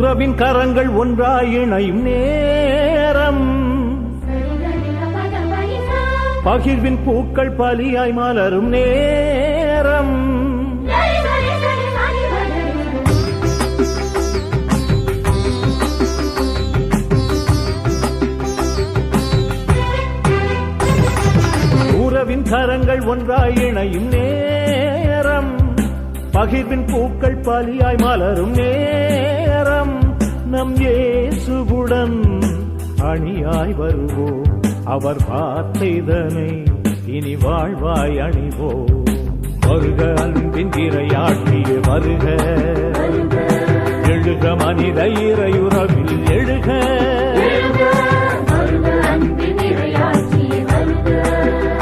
உறவின் கரங்கள் ஒன்றாய் இணையும் நேரம். பகிர்வின் பூக்கள் பலியாய் மலரும் நேரம். உறவின் கரங்கள் ஒன்றாய் இணையும் நேரம். பகிர்வின் பூக்கள் பலியாய் மலரும் நேரம். நம் இயேசுவுடன் அணியாய் வருவோம் அவர் பார்த்ததனை இனி வாழ்வாய் அணிவோம் வருக அன்பின் இரையாட்டிய வருக. எழுக மனித இறையுறவில் எழுக.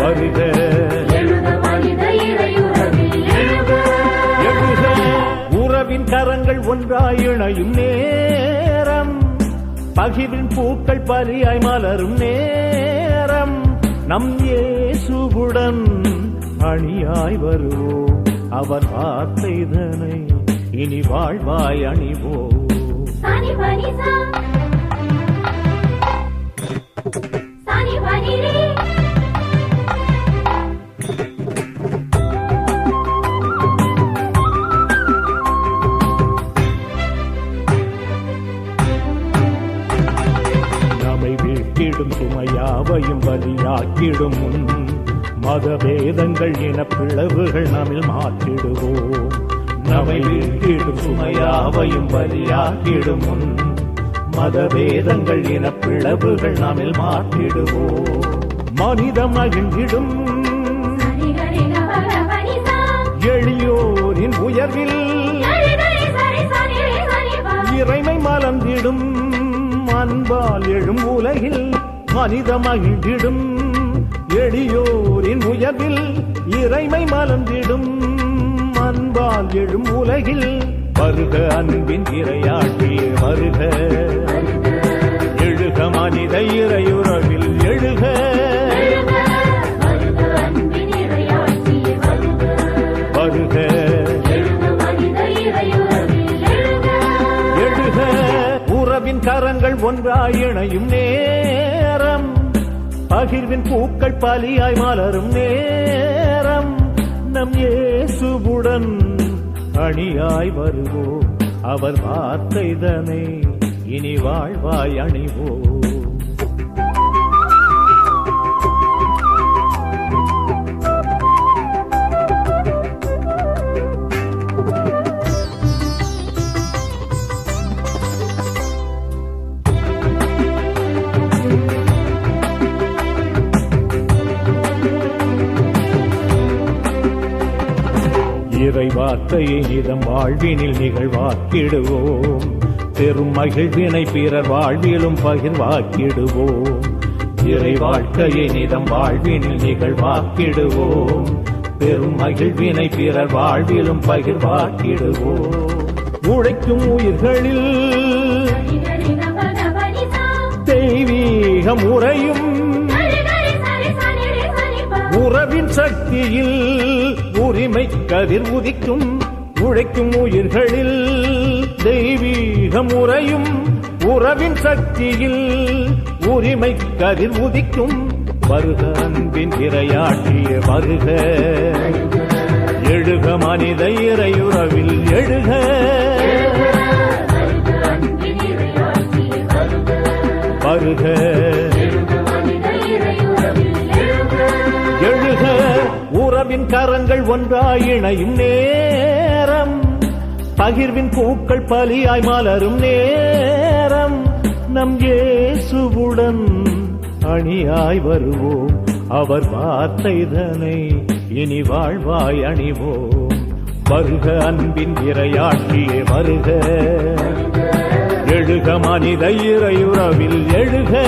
வருக. உறவின் கரங்கள் ஒன்றாய் இணையும் நேரம் பகிர்வின் பூக்கள் பரியாய் மலரும் நேரம். நம் இயேசுவுடன் அணியாய் வருவோம் அவர் வார்த்தைதனை இனி வாழ்வாய் அணிவோம் வீட்டிடும் சுமையாவையும் பலியாக்கிடும் மதபேதங்கள் என பிளவுகள் நம்மில் மாற்றிடுவோம். நம்மை வீட்டிடும் சுமையாவையும் பலியாக்கிடும் மதபேதங்கள் என பிளவுகள் நம்மில் மாற்றிடுவோம். மனிதம் மகிழ்ந்திடும் எளியோரின் உயர்வில் இறைமை மலர்ந்திடும். அன்பால் எழும் உலகில் மனித மகிழ்ந்திடும் எளியோரின் உயர்வில் இறைமை மலர்ந்திடும். அன்பால் எழும் உலகில் வருக அன்பின் இரையாட்டி வருக. எழுக மனித இறையுறவில் எழுக. உறவின் கரங்கள் ஒன்றாய் இணையும் நேரம். பகிர்வின் பூக்கள் பலியாய் மலரும் நேரம். நம் இயேசுவுடன் அணியாய் வருவோம். அவர் வார்த்தைதனை இனி வாழ்வாய் அணிவோம். இறை வார்த்தையை நிதம் வாழ்வினில் நிகழ்வாக்கிடுவோம். பெரும் மகிழ்வினை பிறர் வாழ்விலும் பகிர்வாக்கிடுவோம். இறை வாழ்க்கையை நிதம் வாழ்வினில் நிகழ்வாக்கிடுவோம். பெரும் மகிழ்வினை பிறர் வாழ்விலும் பகிர்வாக்கிடுவோம். உழைக்கும் உயிர்களில் தெய்வீக முறையும் உறவின் சக்தியில் உரிமை கதிர் உதிக்கும் உழைக்கும் உயிர்களில் தெய்வீக முறையும் உறவின் சக்தியில் உரிமை கதிர் உதிக்கும். வருக அன்பின் இரையாட்டிய வருக. எழுக மனித இறையுறவில் எழுக. வருக. கரங்கள் ஒன்றாய் இணையும் நேரம். பகிர்வின் பூக்கள் பலியாய் மலரும் நேரம். நம் இயேசுவுடன் அணியாய் வருவோம். அவர் வார்த்தைதனை இனி வாழ்வாய் அணிவோம். வருக அன்பின் இரையாட்சியே வருக. எழுக மனித இறையுறவில் எழுக.